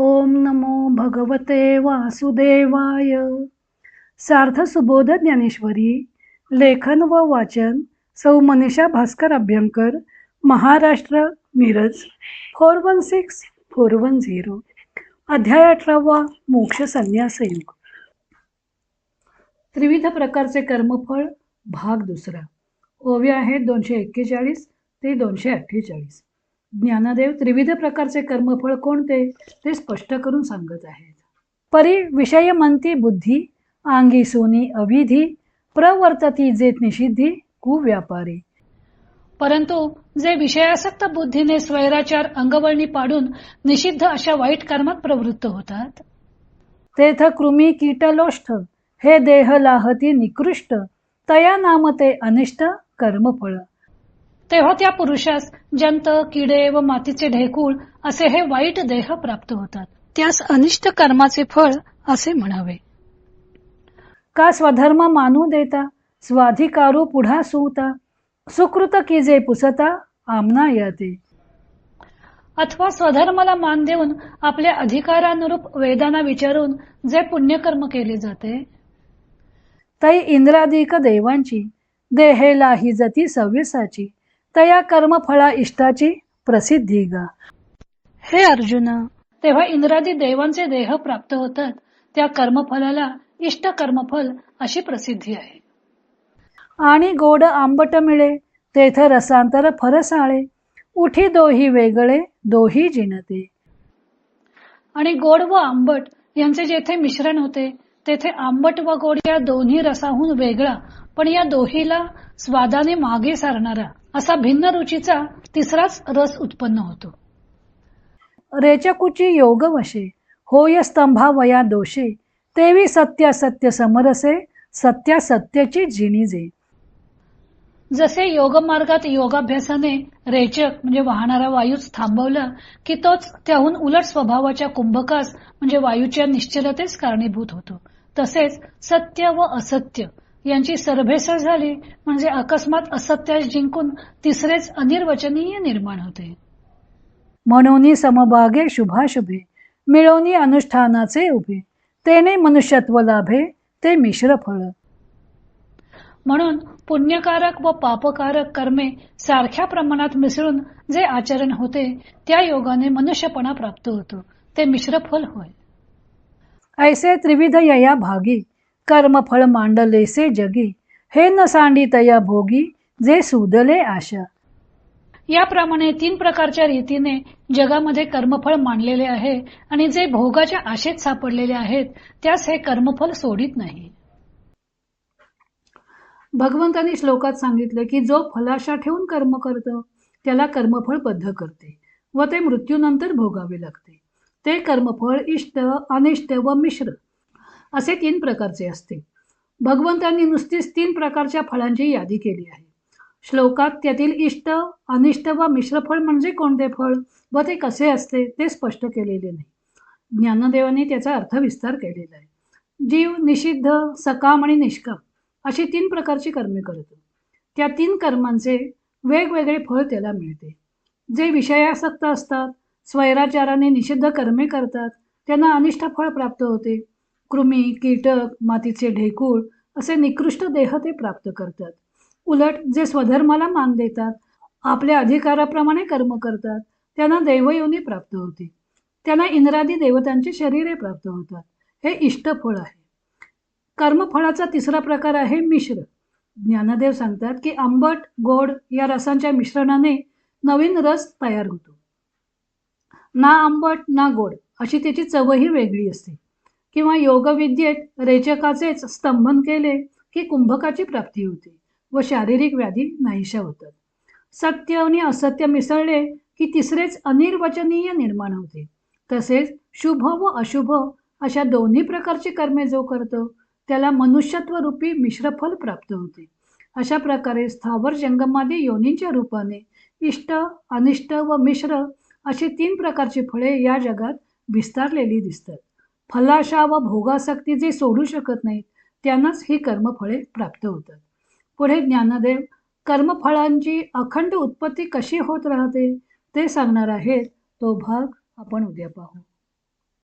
ओम नमो भगवते वासुदेवाय. सार्थ सुबोध ज्ञानेश्वरी लेखन व वाचन सौ Manisha Bhaskar Abhyankar Maharashtra Miraj four one six four one zero. अध्याय अठरावा मोक्ष संन्यास योग त्रिविध प्रकारचे कर्मफळ भाग दुसरा. ओव्या आहेत दोनशे एक्केचाळीस ते दोनशे अठ्ठेचाळीस. ज्ञानदेव त्रिविध प्रकारचे कर्मफळ कोणते? ते स्पष्ट करून सांगत आहेत. परी विषयमंती बुद्धी आंगी सोनी अविधी प्रवर्तती जे निषिद्धी कुव्यापारी परंतु जे विषयासक्त बुद्धीने स्वैराचार अंगवळणी पाडून निषिद्ध अशा वाईट कर्मात प्रवृत्त होतात? तेथ कृमी कीटलोष्ठ हे देह लाहती निकृष्ट तया नाम ते अनिष्ट कर्मफळ. तेव्हा त्या पुरुषास जंत किडे व मातीचे ढेकूळ असे हे वाईट देह प्राप्त होतात. त्यास अनिष्ट कर्माचे फळ असे म्हणावे. का स्वधर्म मानू देता? स्वाधिकारू पुढा सुवता सुकृत की जे पुसता? आमना येते. अथवा स्वधर्माला मान देऊन आपल्या अधिकारानुरूप वेदांना विचारून जे पुण्यकर्म केले जाते? तै इंद्रादिक देवांची देहेला ही जती सव्यसाची. तया कर्मफळा इष्टाची प्रसिद्धी गा. हे अर्जुन तेव्हा इंद्रादी देवांचे देह प्राप्त होतात. त्या कर्मफलाला इष्ट कर्मफल अशी प्रसिद्धी आहे. आणि गोड आंबट मिळे तेथ रसांतर फरसाळे उठी दोही वेगळे दोही जिनते आणि गोड व आंबट यांचे जेथे मिश्रण होते तेथे आंबट व गोड या दोन्ही रसाहून वेगळा पण या दोहीला स्वादाने मागे सारणारा असा भिन्न रुचीचा तिसराच रस उत्पन्न होतो. रेचकुची योग वशे होय स्तंभा वया दोषे तेवी सत्या सत्य समरसे सत्या सत्याची जिनिजे जसे योग मार्गात योगाभ्यासाने रेचक म्हणजे वाहणारा वायूच थांबवला की तोच त्याहून उलट स्वभावाच्या कुंभकास म्हणजे वायूच्या निश्चलतेस कारणीभूत होतो. तसेच सत्य व असत्य यांची सरभेसळ झाली म्हणजे अकस्मात असत्यास जिंकून तिसरेच अनिर्वचनीय निर्माण होते. म्हणून समभागे शुभाशुभे मिळवणी अनुष्ठानाचे उभे तेने मनुष्यत्व लाभे ते मिश्र फळ. म्हणून पुण्यकारक व पापकारक कर्मे सारख्या प्रमाणात मिसळून जे आचरण होते त्या योगाने मनुष्यपणा प्राप्त होतो ते मिश्र फल होय. ऐसे त्रिविध यया भागी कर्मफळ मांडलेसे जगी. हे न सांडी तया भोगी जे सुदले आशा. याप्रमाणे तीन प्रकारच्या रीतीने जगामध्ये कर्मफळ मांडलेले आहे आणि जे भोगाच्या आशेत सापडलेले आहेत त्यास हे कर्मफल सोडित नाही. भगवंतांनी श्लोकात सांगितले की जो फलाशा ठेवून कर्म करतो त्याला कर्मफळ बद्ध करते व ते मृत्यूनंतर भोगावे लागते. ते कर्मफळ इष्ट अनिष्ट व मिश्र. असे तीन प्रकारचे असते. भगवंतांनी नुसतीच तीन प्रकारच्या फळांची यादी केली आहे. श्लोकात त्यातील इष्ट अनिष्ट व मिश्रफळ म्हणजे कोणते फळ व ते कसे असते ते स्पष्ट केलेले नाही. ज्ञानदेवाने त्याचा अर्थ विस्तार केलेला आहे. जीव निषिद्ध सकाम आणि निष्काम अशी तीन प्रकारची कर्मे करतो. त्या तीन कर्मांचे वेगवेगळे फळ त्याला मिळते. जे विषयासक्त असतात स्वैराचाराने निषिद्ध कर्मे करतात त्यांना अनिष्ट फळ प्राप्त होते कृमी कीटक मातीचे ढेकूळ असे निकृष्ट देह ते प्राप्त करतात. उलट जे स्वधर्माला मान देतात आपल्या अधिकाराप्रमाणे कर्म करतात त्यांना देवयोनी प्राप्त होते. त्यांना इंद्रादी देवतांची शरीरे प्राप्त होतात. हे इष्टफळ आहे. कर्मफळाचा तिसरा प्रकार आहे मिश्र. ज्ञानदेव सांगतात की आंबट गोड या रसांच्या मिश्रणाने नवीन रस तयार होतो. ना आंबट ना गोड अशी त्याची चवही वेगळी असते. किंवा योगविद्येत रेचकाचेच स्तंभन केले की कुंभकाची प्राप्ती होते व शारीरिक व्याधी नाहीशा होतात. सत्य आणि असत्य मिसळले की तिसरेच अनिर्वचनीय निर्माण होते. तसेच शुभ व अशुभ अशा दोन्ही प्रकारची कर्मे जो करतो त्याला मनुष्यत्व रूपी मिश्रफल प्राप्त होते. अशा प्रकारे स्थावर जंगमादी योनींच्या रूपाने इष्ट अनिष्ट व मिश्र अशी तीन प्रकारची फळे या जगात विस्तारलेली दिसतात. फलाशा व भोगासक्ती जे सोडू शकत नाहीत त्यांनाच ही कर्मफळे प्राप्त होतात. पुढे ज्ञानदेव कर्मफळांची अखंड उत्पत्ती कशी होत राहते ते सांगणार आहेत. तो भाग आपण उद्या पाहू.